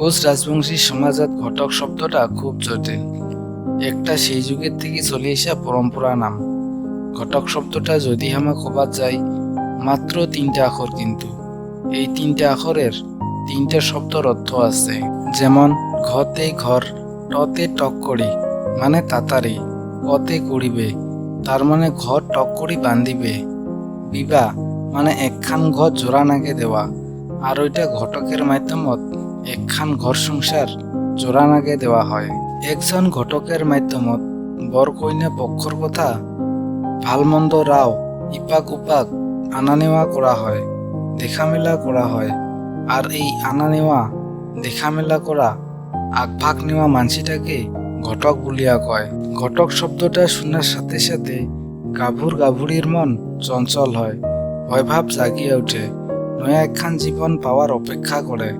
Coach Rajbanshi সমাজত ঘটক শব্দটা খুব জটিল। একটা সেই যুগের থেকে চলে আসা পরম্পরা নাম। ঘটক শব্দটা যদি আমার কবাত যায়, মাত্র তিনটা আখর কিন্তু। এই তিনটা আখরের তিনটা শব্দর অর্থ আছে, যেমন ঘতে ঘর, টতে টক করি মানে তাতারি কতে করিবে তার মানে ঘর টক করি বান্ধিবে। বিবাহ মানে একখান ঘর জোড়া নাগে দেওয়া, আর ওইটা ঘটকের মাধ্যমত একখান ঘর সংসার জোড়া নাগে দেওয়া হয়। একজন ঘটকের মাধ্যমত বর কইনা পক্ষর কথা ভালমন্দ রাও ইপাক উপাক আনা নেওয়া করা হয় দেখামেলা করা হয়। আর এই আনা নেওয়া দেখামেলা করা আগভাগ নেওয়া মানসিটাকে ঘটক বলিয়া কয়। ঘটক শব্দটা শোনার সাথে সাথে গাভুর গাভুরির মন চঞ্চল হয়, ভয়ভাব জাগিয়ে ওঠে নয়া একখান জীবন পাওয়ার অপেক্ষা করে।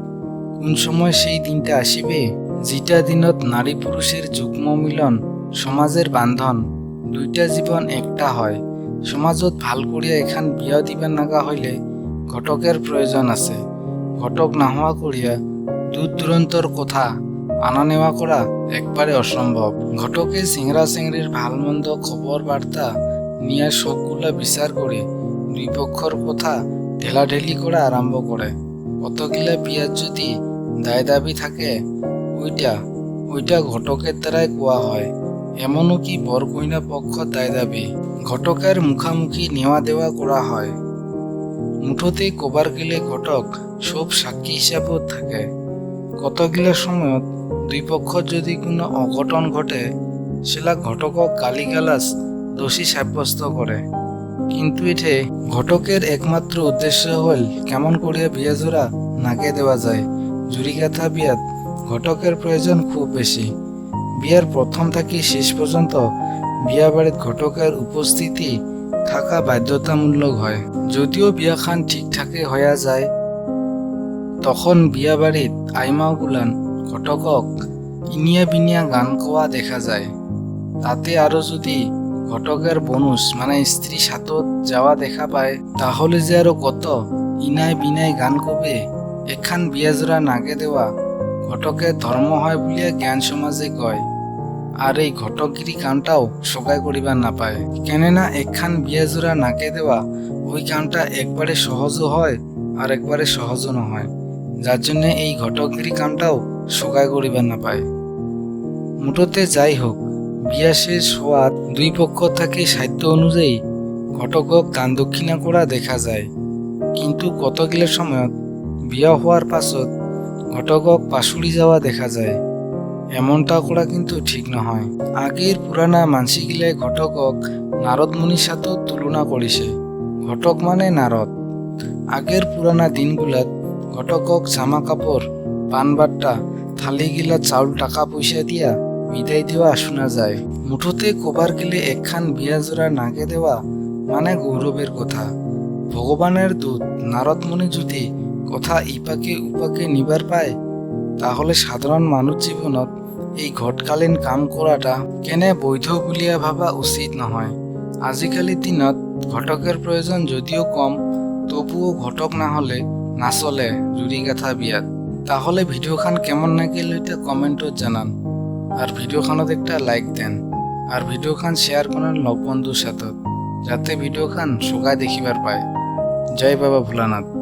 কোন সময় সেই দিনটা আসিবে? যেটা দিনত নারী পুরুষের যুগ্ম মিলন, সমাজের বান্ধন, দুইটা জীবন একটা হয়। সমাজত ভালো করিয়া এখান বিয়া দিবার নাগা হইলে ঘটকের প্রয়োজন আছে। ঘটক না হওয়া করিয়া দূর দূরান্তর কথা আনা নেওয়া করা একবারে অসম্ভব। ঘটকে সিংড়া সিংড়ির ভালো মন্দ খবর বার্তা নিয়ে সবগুলা বিচার করে দুই পক্ষর কথা ঢেলাঢেলি করা আরম্ভ করে। কতগুলা বিয়ার যদি দায় দাবি থাকে। ওইটা ওইটা ঘটকের দ্বারাই কোয়া হয়। এমনও কি বর কইনা পক্ষ দায় দাবি ঘটকের মুখামুখি নেওয়া দেওয়া করা হয়। মুঠোতে কবার গেলে ঘটক সব সাক্ষী হিসাবেও থাকে। কতগুলা সময়ত দুই পক্ষ যদি কোনো অঘটন ঘটে, সেলা ঘটকক গালিগালাজ, দোষী সাব্যস্ত করে। কিন্তু এঠে ঘটকের একমাত্র উদ্দেশ্য হল কেমন করিয়া বিয়া জোড়া নাকে দেওয়া যায়। জুরি গাথা বিয়াত ঘটকের প্রয়োজন খুব বেশি। বিয়ার প্রথম থাকি শেষ পর্যন্ত বিয়া বাড়িত ঘটকের উপস্থিতি থাকা বাধ্যতামূলক হয়। যদিও বিয়াখান ঠিকঠাকে হইয়া যায়, তখন বিয়া বাড়িত আইমাও গুলান ঘটকক ইনিয়া বিনিয়া গান কোয়া দেখা যায়। তাতে আরও যদি ঘটকের বনুস মানে স্ত্রী সাথত যাওয়া দেখা পায়, তাহলে যে আরও কত ইনায় বিনায় গান কবে এখান বিয়াজোড়া নাগে দেওয়া ঘটকে ধর্ম হয় বলিয়া জ্ঞান সমাজে কয়, আর এই ঘটকগিরি কামটাও সগাই করিবার না পায়। কেননা একখান বিয়াজোড়া নাকে দেওয়া ওই কামটা একবারে সহজও হয়, আর একবারে সহজও নহয়। যার জন্য এই ঘটকগিরি কামটাও সগাই করিবার না পায়। মুঠোতে যাই হোক, বিয়া শেষ হওয়ার দুই পক্ষ থেকে সাহিত্য অনুযায়ী ঘটকক দান দক্ষিণা করা দেখা যায়। কিন্তু কতগুলো সময়ত বিয়া হওয়ার পাছত ঘটকক পাশুড়ি যাওয়া দেখা যায়। এমনটা করা কিন্তু ঠিক নহয়। আগের পুরানা মানসিগিলাই ঘটকক নারদ মুনির সাথেও তুলনা করিছে ঘটক মানে নারদ আগের পুরানা দিনগুলাত ঘটকক জামা কাপড় পান বাট্টা থালি গিলা চাউল, টাকা পয়সা দিয়া বিদায় দেওয়া শোনা যায়। মুঠোতে কবার গেলে একখান বিয়া জোড়া নাগে দেওয়া মানে গৌরবের কথা। ভগবানের দূত নারদ মুনি যদি কথা ইপাকে উপাকে নিবার পায়? তাহলে সাধারণ মানুষ জীবনত এই ঘটকালীন কাম করাটা কেনে বৈধ বুলিয়া ভাবা উচিত নহয়। আজিকালিৰ দিনত ঘটকের প্রয়োজন যদিও কম, তবুও ঘটক না হলে নাচলে জুড়ি গাথা বিয়াত। তাহলে ভিডিওখান কেমন লাগিল এটা কমেন্টত জানান। আর ভিডিওখানত একটা লাইক দেন। আর ভিডিওখান শেয়ার করেন লগ বন্ধুর সাথে যাতে ভিডিওখান সবাই দেখিবার পায়। জয় বাবা ভোলানাথ।